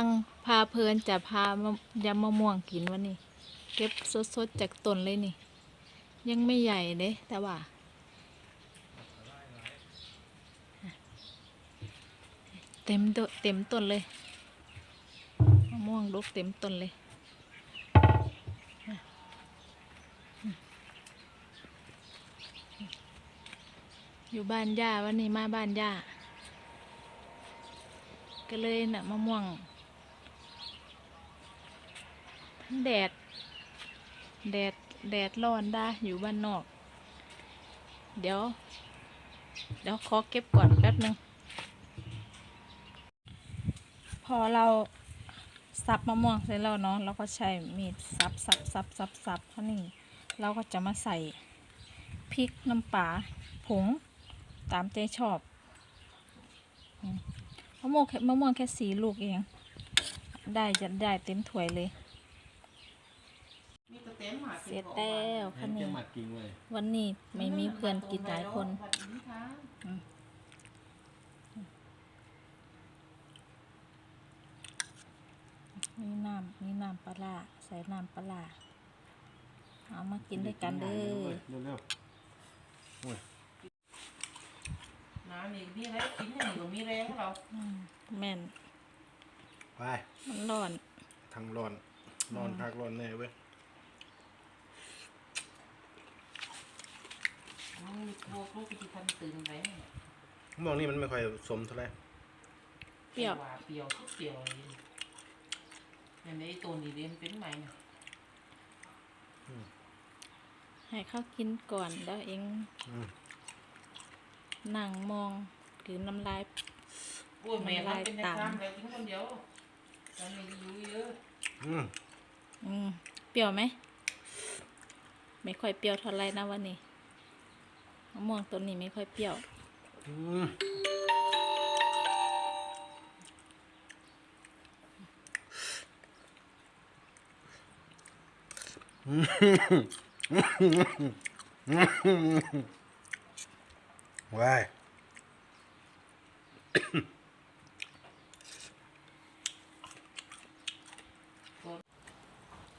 ังพาเพลินจะพามะยำมะม่วงกินวันนี้ เก็บสดๆจากต้นเลยนี่ ยังไม่ใหญ่เด้แต่ว่าเต็มเต็มต้นเลยมะม่วงลูกเต็มต้นเลยอยู่บ้านย่าวันนี้มาบ้านย่าก็เลยน่ะมะม่วงทั้ง แดด แดด แดดร้อนได้อยู่บ้านนอก เดี๋ยว เดี๋ยวขอเก็บก่อนแป๊บนึง พอเราสับมะม่วงเสร็จแล้วเนาะเราก็ใช้มีดสับสับสับสับสับเท่านี้เราก็จะมาใส่พริกน้ำปลาผงตามใจชอบมะม่วงแค่มะม่วงแค่สีลูกเอง ได้จะได้เต็มถ้วยเลย เต็มหมาเสร็จแล้วค่ะเห็นนี่จะหมัดกิงเลย วันนี้ไม่มีเพื่อนกินหลายคนมีน้ำมีน้ำปลาร้าใส่น้ำปลาร้าเอามากินด้วยกันเด้อเร็วน้ำนี่มีอะไรกินให้หนูมีแรงของเราอืมแม่นๆไปมันร้อนทางร้อนร้อนพักร้อนแน่เว้ย มันมีพวกลูก ที่ทันตื่นไปเนี่ยมองนี่มันไม่ค่อยสมเท่าไหร่เปรี้ยวหาเปรี้ยวเปรี้ยวเลยอย่างนี้ตัวนี้เรียนเป็นไหมเนี่ยให้เขากินก่อนแล้วเองอืมนั่งมองกืนน้ำลาย โอ้ยแม่เราเป็นในซ้ำแล้วกินคนเดียวตอนนี้อยู่เยอะอืมอืมเปรี้ยวไหม ไม่ค่อยเปรี้ยวเท่าไรนะวันนี้ มะม่วงต้นนี้ไม่ค่อยเปรี้ยวว้าย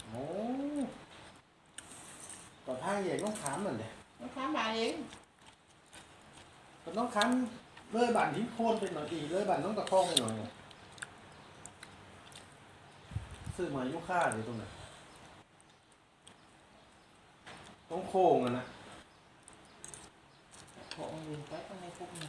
โอ้ต่อทางใหญ่ต้องถามหน่อยเลย น้องค้ามาเองก็ต้องคันเลยบั่นทิ้งโคนไปหน่อยดีเลยบั่นต้องตะคองไปหน่อยซื้อมายุค่าเลยตรงไหนต้องโค้งอะนะของอื่นไปต้องในพวกนี้